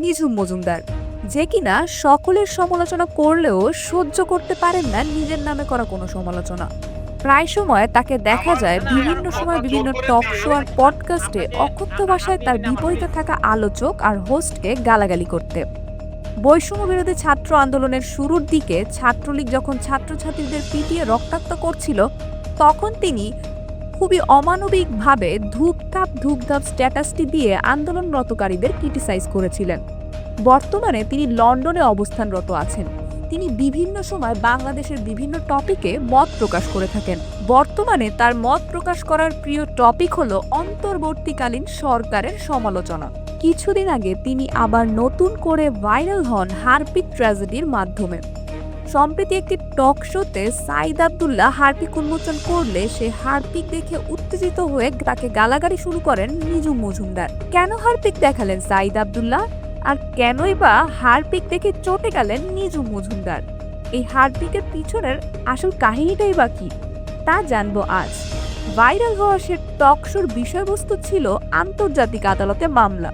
নিঝুম মজুমদার, যে কিনা সকলের সমালোচনা করলেও সহ্য করতে পারেন না নিজের নামে করা কোনো সমালোচনা। প্রায় সময় তাকে দেখা যায় বিভিন্ন সময় বিভিন্ন টক শো আর পডকাস্টে অকথ্য ভাষায় তার বিপরীতে থাকা আলোচক আর হোস্টকে গালাগালি করতে। বৈষম্য বিরোধী ছাত্র আন্দোলনের শুরুর দিকে ছাত্রলীগ যখন ছাত্রছাত্রীদের পিটিয়ে রক্তাক্ত করছিল, তখন তিনি খুবই অমানবিকভাবে ধূপধাপ ধূপধাপ স্ট্যাটাসটি দিয়ে আন্দোলনরতকারীদের ক্রিটিসাইজ করেছিলেন। বর্তমানে তিনি লন্ডনে অবস্থানরত আছেন। তিনি বিভিন্ন সময় বাংলাদেশের বিভিন্ন টপিকে মত প্রকাশ করে থাকেন। বর্তমানে তার মত প্রকাশ করার প্রিয় টপিক হলো অন্তর্বর্তীকালীন সরকারের সমালোচনা। কিছুদিন আগে তিনি আবার নতুন করে ভাইরাল হন হারপিক ট্র্যাজেডির মাধ্যমে। সম্প্রতি একটি টক শোতে সাইদ আবদুল্লাহ হারপিক উন্মোচন করলে সে হারপিক দেখে উত্তেজিত হয়ে তাকে গালাগালি শুরু করেন নিজুম মজুমদার। কেন হারপিক দেখালেন সাইদ আবদুল্লাহ? আর কেনই বা হারপিক দেখে চটে গেলেন নিজুম মজুমদার? এই হারপিকের পিছনের আসল কাহিনীটাই বা কি? তা জানব আজ। ভাইরাল হওয়া সে টক শোর বিষয়বস্তু ছিল আন্তর্জাতিক আদালতে মামলা।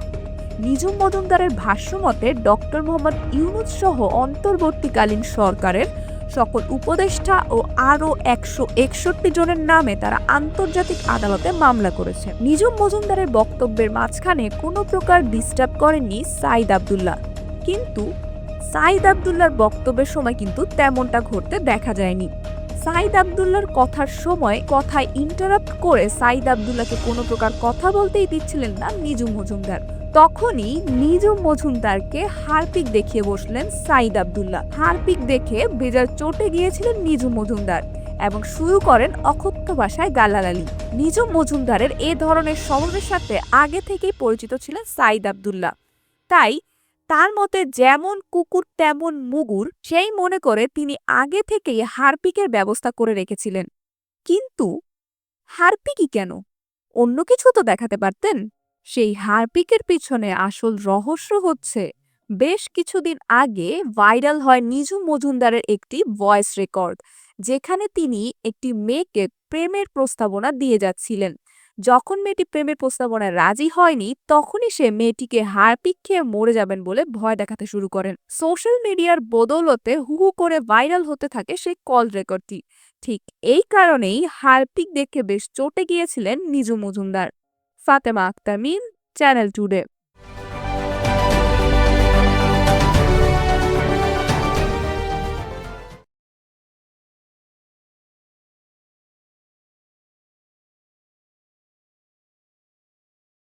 নিজুম মজুমদারের ভাষ্যমতে ডক্টর মোহাম্মদ ইউনুস সহ অন্তর্বর্তীকালীন সরকারের সকল উপদেষ্টা ও আরও একশো একষট্টি জনের নামে তারা আন্তর্জাতিক আদালতে মামলা করেছে। নিজুম মজুমদারের বক্তব্যের মাঝখানে কোনো প্রকার ডিস্টার্ব করেননি সাইদ আবদুল্লাহ। কিন্তু সাইদ আবদুল্লার বক্তব্যের সময় কিন্তু তেমনটা ঘটতে দেখা যায়নি। সাইদ আবদুল্লার কথার সময় কথায় ইন্টারাপ্ট করে সাইদ আবদুল্লাহকে কোনো প্রকার কথা বলতেই দিচ্ছিলেন না নিজুম মজুমদার। তখনই নিজুম মজুমদারকে হারপিক দেখিয়ে বসলেন সাইদ আবদুল্লাহ। হারপিক দেখে বেজার চটে গিয়েছিলেন নিজুম মজুমদার এবং শুরু করেন অকথ্য ভাষায় গালাগালি। নিজুম মজুমদারের এ ধরনের স্বভাবের সাথে আগে থেকেই পরিচিত ছিলেন সাইদ আবদুল্লাহ। তাই তার মতে যেমন কুকুর, তেমন মুগুর, সেই মনে করে তিনি আগে থেকেই হারপিকের ব্যবস্থা করে রেখেছিলেন। কিন্তু হারপিকই কেন? অন্য কিছু তো দেখাতে পারতেন। সেই হারপিকের পিছনে আসল রহস্য হচ্ছে, বেশ কিছুদিন আগে ভাইরাল হয় নিজু মজুমদারের একটি ভয়েস রেকর্ড, যেখানে তিনি একটি মেয়েকে প্রেমের প্রস্তাবনা দিয়ে যাচ্ছিলেন। যখন মেয়েটি প্রেমের প্রস্তাবনায় রাজি হয়নি, তখনই সে মেয়েটিকে হারপিক খেয়ে মরে যাবেন বলে ভয় দেখাতে শুরু করেন। সোশ্যাল মিডিয়ার বদৌলতে হু হু করে ভাইরাল হতে থাকে সেই কল রেকর্ডটি। ঠিক এই কারণেই হারপিক দেখে বেশ চটে গিয়েছিলেন Niju Majumdar. Fatema Akter Mim channel today